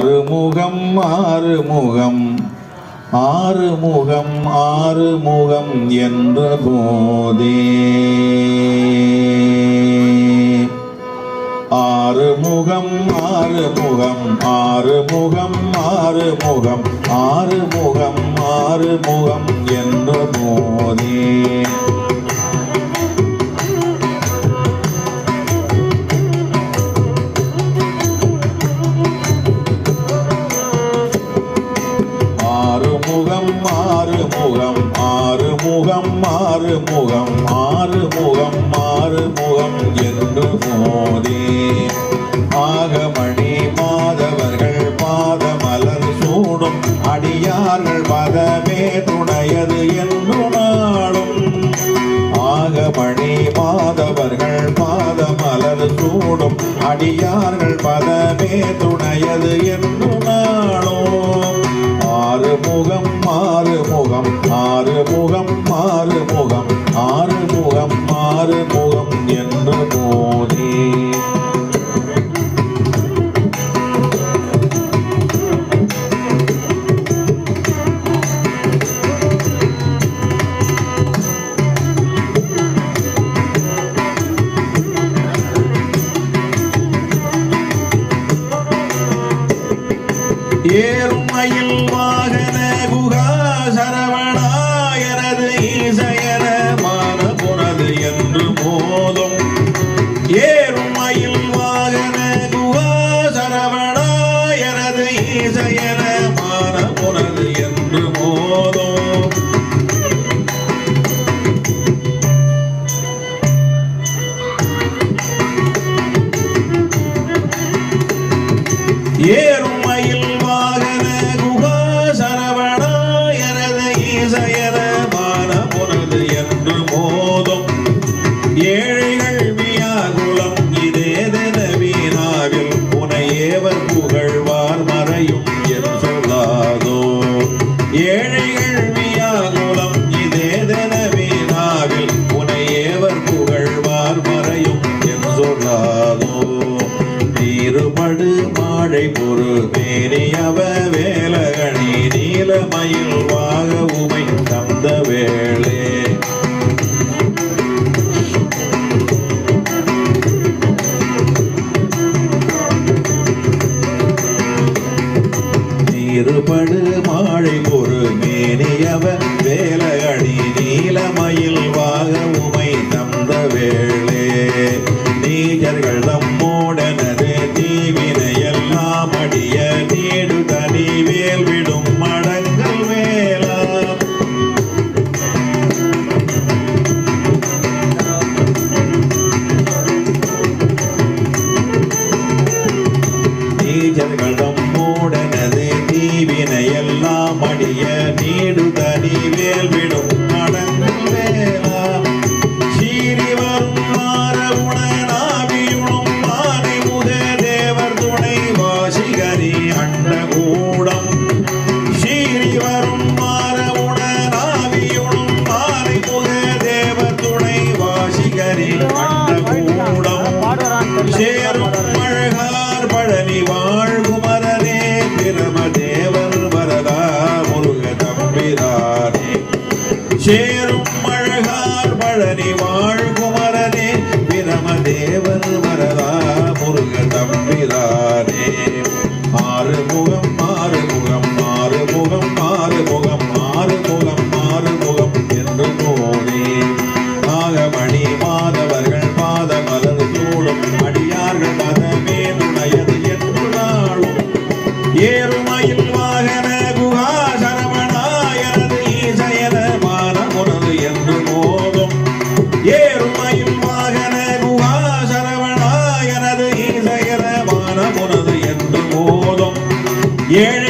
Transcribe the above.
ஆறுமுகம் ஆறுமுகம். ஆறுமுகம் ஆறுமுகம் என்ற போதே. ஆறுமுகம் ஆறுமுகம் ஆறுமுகம் ஆறுமுகம் ஆறுமுகம் ஆறுமுகம் என்ற போதே. முகம் மாறு முகம் மாறு முகம் மாறு முகம் மாறு முகம் மாறு முகம் என்று மோதே. ஆகமணி மாதவர்கள் பாதமலர் சூடும் அடியார்கள் பதமே துணையது என்று நாடும் ஆகமணி மாதவர்கள் பாதமலர் சூடும் அடியார்கள் பதமே துணையது என்று ஏர்மயில் வாக குரு தேனியவ வேலகணி நீலமயில் வாக உமை தந்த வேளே. நீருபடு மாழை குரு மேனியவன் Yeah.